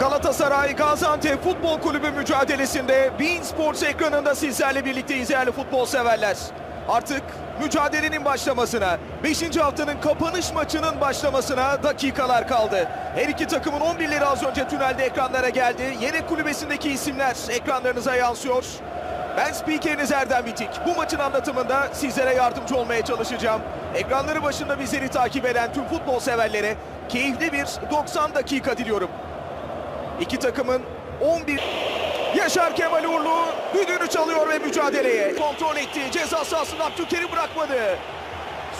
Galatasaray Gaziantep Futbol Kulübü mücadelesinde Bein Sports ekranında sizlerle birlikteyiz değerli futbol severler. Artık mücadelenin başlamasına, 5. haftanın kapanış maçının başlamasına dakikalar kaldı. Her iki takımın 11'leri az önce tünelde ekranlara geldi. Yedek kulübesindeki isimler ekranlarınıza yansıyor. Ben spikeriniz Erdem Bitik. Bu maçın anlatımında sizlere yardımcı olmaya çalışacağım. Ekranları başında bizleri takip eden tüm futbol severlere keyifli bir 90 dakika diliyorum. İki takımın 11 Yaşar Kemal Uğurlu düdüğünü çalıyor ve mücadeleye kontrol etti. Ceza sahasında Abdülkerim bırakmadı.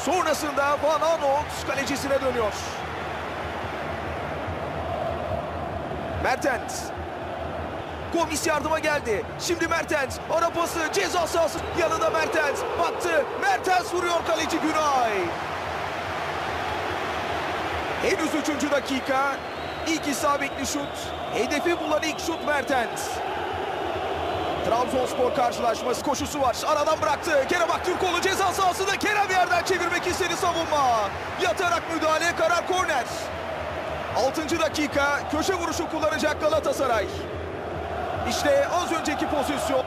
Sonrasında Van Aanholt kalecisine dönüyor. Mertens. Gomis yardıma geldi. Şimdi Mertens. Ara pası ceza sahası yanında Mertens. Baktı. Mertens vuruyor kaleci Günay. Henüz 3. dakika. İlk isabetli şut. Hedefi bulan ilk şut Mertens. Trabzonspor karşılaşması koşusu var. Aradan bıraktı. Kerem Aktürkoğlu ceza sahasında Kerem yerden çevirmek istedi savunma. Yatarak müdahale karar korner. 6. dakika köşe vuruşu kullanacak Galatasaray. İşte az önceki pozisyon.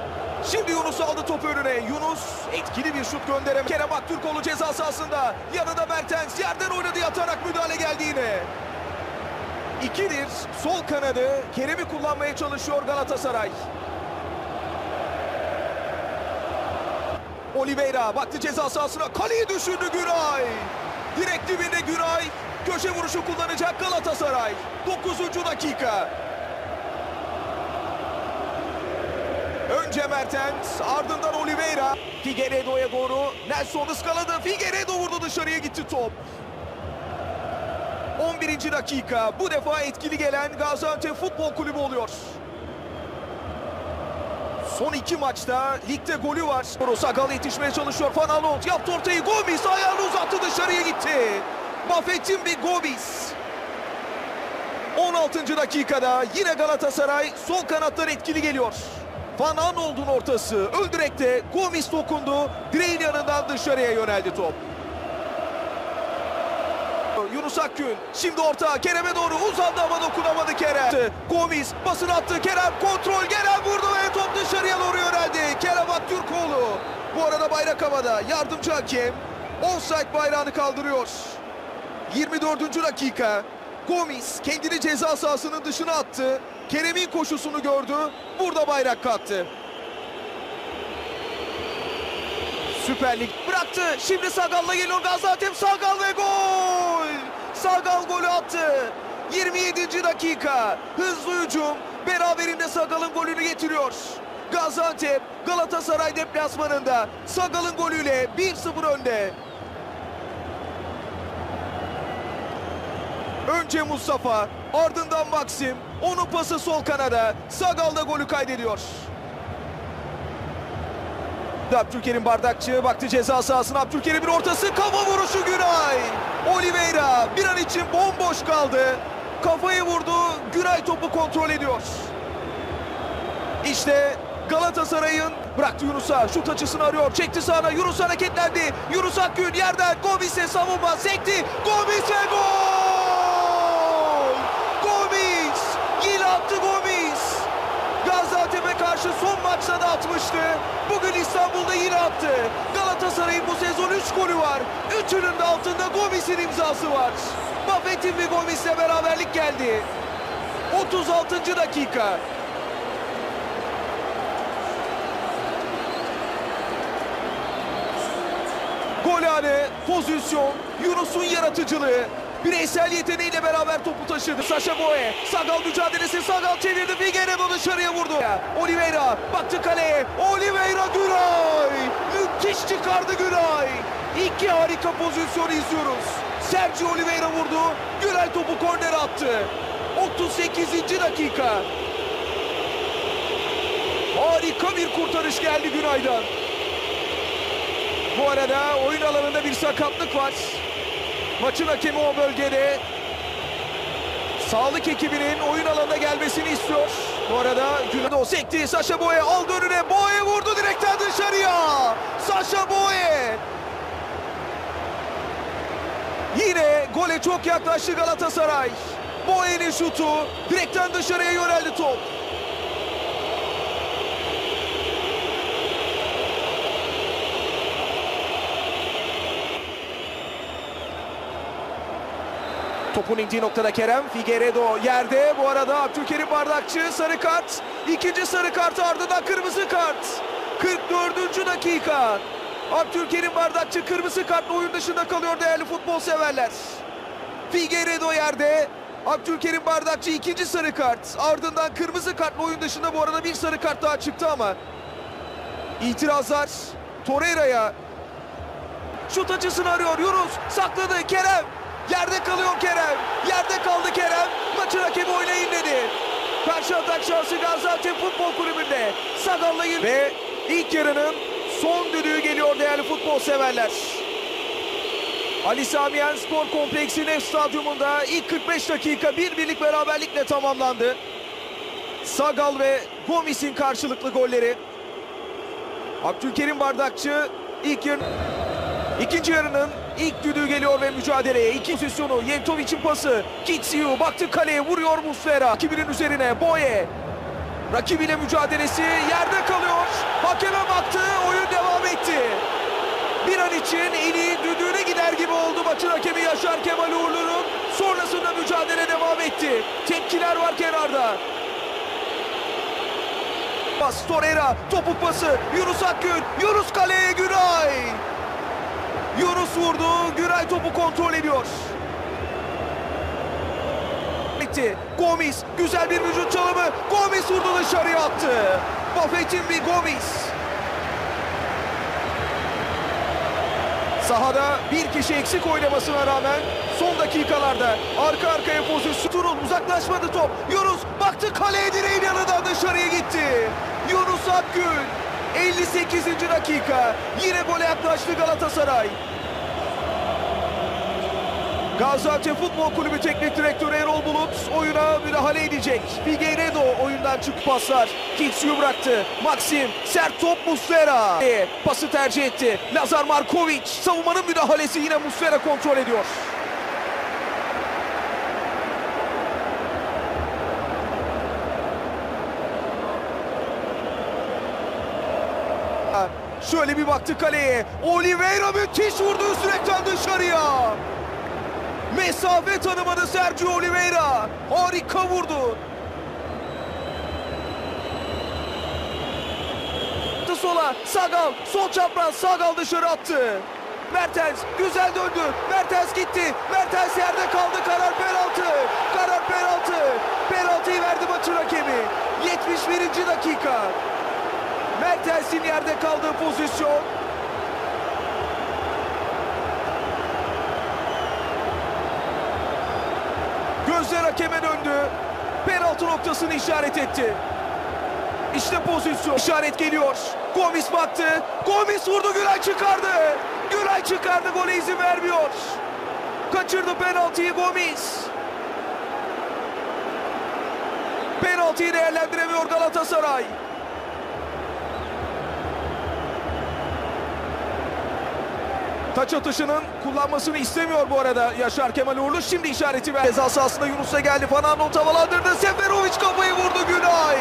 Şimdi Yunus aldı topu önüne. Yunus etkili bir şut gönderemedi. Kerem Aktürkoğlu ceza sahasında. Yanında Mertens yerden oynadı yatarak müdahale geldi yine. İkidir sol kanadı Kerem'i kullanmaya çalışıyor Galatasaray. Oliveira baktı ceza sahasına kaleyi düşündü Günay. Direkt dibinde Günay köşe vuruşu kullanacak Galatasaray. 9. dakika. Önce Mertens ardından Oliveira. Figueiredo'ya doğru Nelson ıskaladı. Figueiredo vurdu dışarıya gitti top. 11. dakika bu defa etkili gelen Gaziantep Futbol Kulübü oluyor. Son iki maçta ligde golü var. Sagal yetişmeye çalışıyor. Aanholt yaptı ortayı. Gomis ayağını uzattı dışarıya gitti. Buffett'in bir Gomis. 16. dakikada yine Galatasaray sol kanattan etkili geliyor. Van Aanholt'un ortası. Öldürekte Gomis dokundu. Direğin yanından dışarıya yöneldi top. Yunus Akgün şimdi orta Kerem'e doğru uzandı ama dokunamadı Kerem. Gomis basın attı Kerem kontrol Kerem vurdu ve top dışarıya doğru yöneldi. Kerem Aktürkoğlu. Bu arada bayrak havada yardımcı hakem offside bayrağını kaldırıyor. 24. dakika Gomis kendini ceza sahasının dışına attı. Kerem'in koşusunu gördü. Burada bayrak kalktı. Süper Lig bıraktı. Şimdi Sagal'la geliyor Gaziantep. Sagal ve gol. Sagal golü attı. 27. dakika. Hızlı hücum. Beraberinde Sagal'ın golünü getiriyor. Gaziantep Galatasaray deplasmanında Sagal'ın golüyle 1-0 önde. Önce Mustafa, ardından Maxim. Onun pası sol kanada. Sagal da golü kaydediyor. Abdülkerim Bardakçı baktı ceza sahasına Abdülkerim'in ortası kafa vuruşu Günay. İçin bomboş kaldı. Kafayı vurdu. Günay topu kontrol ediyor. İşte Galatasaray'ın bıraktı Yunus'a şut açısını arıyor. Çekti sağına Yunus hareketlendi. Yunus Akgün yerden Gomis'e savunma sekti. Gomis ve gol! Gomis! Yine attı Gomis! Gaziantep'e karşı son maçta da atmıştı. Bugün İstanbul'da yine attı. Galatasaray'ın bu sezon 3 golü var. Üçünün de altında Gomis'in imzası var. Buffett'in ve Gomis'le beraberlik geldi. 36. dakika. Golane, pozisyon, Yunus'un yaratıcılığı. Bireysel yeteneğiyle beraber topu taşıdı. Saşa Boye, Sagal mücadelesi, Sagal çevirdi. Figueiredo dışarıya vurdu. Oliveira baktı kaleye. Oliveira Günay. Müthiş çıkardı Günay. İki harika pozisyonu izliyoruz. Sergio Oliveira vurdu. Günay topu kornere attı. 38. dakika. Harika bir kurtarış geldi Günay'dan. Bu arada oyun alanında bir sakatlık var. Maçın hakemi o bölgede. Sağlık ekibinin oyun alanına gelmesini istiyor. Bu arada Günado sekti. Saşa Boye aldı önüne. Boye vurdu direkten dışarıya. Saşa Boye. Yine gole çok yaklaştı Galatasaray. Boye'nin şutu. Direkten dışarıya yöneldi top. Topun indiği noktada Kerem. Figueiredo yerde. Bu arada Abdülkerim Bardakçı sarı kart. İkinci sarı kart ardından kırmızı kart. 44. dakika. Abdülkerim Bardakçı kırmızı kartla oyun dışında kalıyor değerli futbol severler. Figueiredo yerde. Abdülkerim Bardakçı ikinci sarı kart. Ardından kırmızı kartla oyun dışında bu arada bir sarı kart daha çıktı ama. İtirazlar Torreira'ya. Şut açısını arıyor Yunus. Sakladı Kerem. Yerde kalıyor Kerem. Yerde kaldı Kerem. Maçın hakemi oyuna inledi. Karşı atak şansı Gaziantep Futbol Kulübü'nde. Sagal'la Ve ilk yarının son düdüğü geliyor değerli futbol severler. Ali Samiyen Spor Kompleksi'nin stadyumunda ilk 45 dakika bir birlik beraberlikle tamamlandı. Sagal ve Gomis'in karşılıklı golleri. Abdülkerim Bardakçı ilk yarı... İkinci yarının ilk düdüğü geliyor ve mücadeleye. İki pozisyonu Yentovic'in pası. Kitsiu baktı kaleye vuruyor Muslera. Rakibinin üzerine Boye. Rakibiyle mücadelesi yerde kalıyor. Hakeme baktı oyun. Bir an için eli düdüğüne gider gibi oldu maçın hakemi Yaşar Kemal Uğurlu'nun. Sonrasında mücadele devam etti. Tepkiler var kenarda. Pas Torreira topuk pası. Yunus Akgün Yunus kaleye Güray. Yunus vurdu Güray topu kontrol ediyor. Bitti. Gomis güzel bir vücut çalımı. Gomis vurdu dışarıya attı. Buffett'in bir Gomis Sahada bir kişi eksik oynamasına rağmen son dakikalarda arka arkaya pozisyon Turul uzaklaşmadı top. Yunus baktı kaleye direğin yanından dışarıya gitti. Yunus Akgün 58. dakika yine gole yaklaştı Galatasaray. Gaziantep Futbol Kulübü Teknik Direktörü Erol Bulut oyuna müdahale edecek. Figueiredo oyundan çıktı paslar. Kitsiu bıraktı. Maxim sert top Muslera. E, Pası tercih etti. Lazar Markovic savunmanın müdahalesi yine Muslera kontrol ediyor. Şöyle bir baktı kaleye. Oliveira müthiş vurdu sürekten dışarıya. Mesafe tanımadı Sergio Oliveira. Harika vurdu. Sola. Sagal. Sol çapraz. Sagal dışarı attı. Mertens güzel döndü. Mertens gitti. Mertens yerde kaldı. Karar penaltı. Karar penaltı. Penaltıyı verdi maçın hakemi. 71. dakika. Mertens'in yerde kaldığı pozisyon. Gözler hakeme döndü. Penaltı noktasını işaret etti. İşte pozisyon. İşaret geliyor. Gomis baktı. Gomis vurdu. Güray çıkardı. Güray çıkardı. Gole izin vermiyor. Kaçırdı penaltıyı Gomis. Penaltıyı değerlendiremiyor Galatasaray. Taç atışının kullanmasını istemiyor bu arada Yaşar Kemal Uğurlu. Şimdi işareti ver. Ceza sahasında Yunus'a geldi. Fernando havalandırdı. Seferovic kafayı vurdu Günay.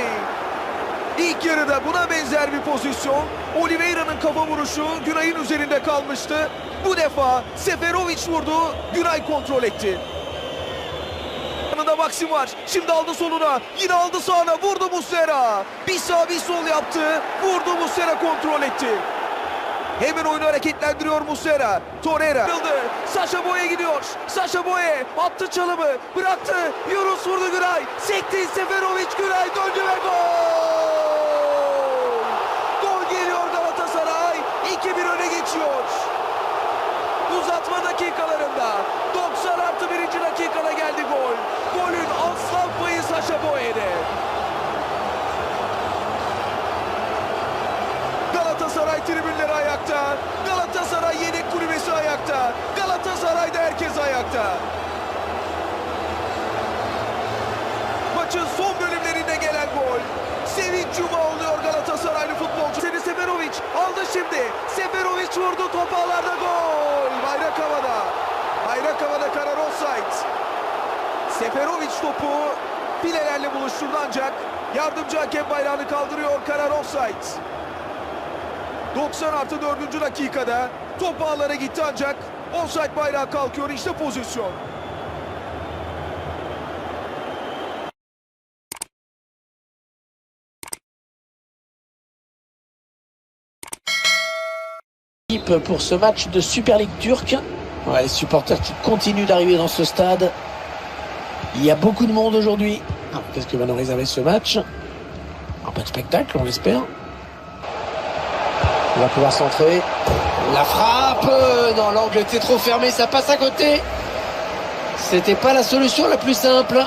İlk yarıda buna benzer bir pozisyon. Oliveira'nın kafa vuruşu Günay'ın üzerinde kalmıştı. Bu defa Seferovic vurdu. Günay kontrol etti. Yanında Maxim var. Şimdi aldı soluna. Yine aldı sağına. Vurdu Muslera. Bir sağ bir sol yaptı. Vurdu Muslera kontrol etti. Hemen oyunu hareketlendiriyor Muslera. Torreira. Saşa Boye gidiyor. Saşa Boye attı çalımı. Bıraktı. Yunus vurdu Güray. Sekti Seferovic Güray döndü ve gol. Gol geliyor Galatasaray. 2-1 öne geçiyor. Uzatma dakikalarında 90 artı 1. dakikada geldi gol. Golün aslan payı Saşa Boye'de. Galatasaray tribünleri ayakta. Galatasaray yedek kulübesi ayakta. Galatasaray'da herkes ayakta. Maçın son bölümlerinde gelen gol. Sevinç yumağı oluyor Galatasaraylı futbolcu. Seni Aldı şimdi. Seferovic vurdu top ağlarda gol. Bayrak havada. Bayrak havada karar offside. Seferovic topu filelerle buluşturdu ancak yardımcı hakem bayrağını kaldırıyor. Karar offside. 90 artı 4. dakikada top ağlara gitti ancak offside bayrağı kalkıyor. İşte pozisyon. Pour ce match de Super League turque. Ouais, les supporters qui continuent d'arriver dans ce stade. Il y a beaucoup de monde aujourd'hui. Alors, Qu'est-ce que va nous réserver ce match? Un peu de spectacle, on l'espère. On va pouvoir centrer. La frappe euh, Non, l'angle était trop fermé, ça passe à côté. C'était pas la solution la plus simple.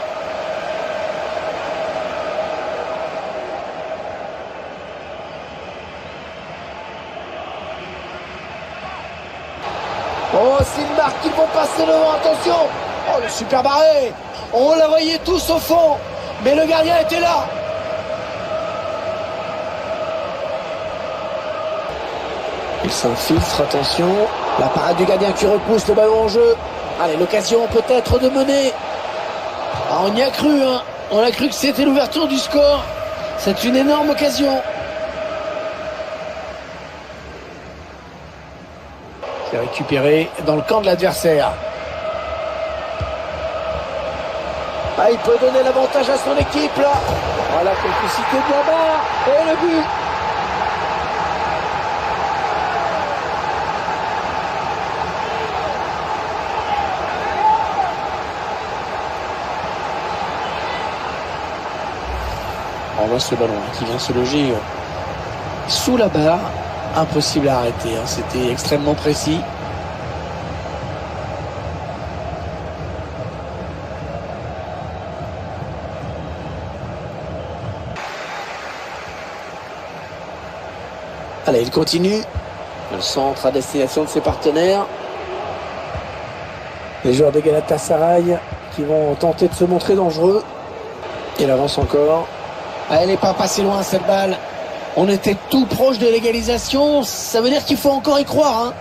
Oh, c'est une marque qu'ils vont passer devant, attention Oh, le super barré On la voyait tous au fond, mais le gardien était là Il s'infiltre, attention. La parade du gardien qui repousse le ballon en jeu. Allez, l'occasion peut-être de mener. Ah, on y a cru, hein. On a cru que c'était l'ouverture du score. C'est une énorme occasion. C'est récupéré dans le camp de l'adversaire. Ah, il peut donner l'avantage à son équipe là. Voilà, complicité de Bamba. Et le but. On voit ce ballon hein, qui vient se loger euh, sous la barre. Impossible à arrêter. hein. C'était extrêmement précis. Allez, il continue. Le centre à destination de ses partenaires. Les joueurs de Galatasaray qui vont tenter de se montrer dangereux. Il avance encore. Ah, Elle n'est pas passée loin cette balle. On était tout proche de l'égalisation. Ça veut dire qu'il faut encore y croire. hein.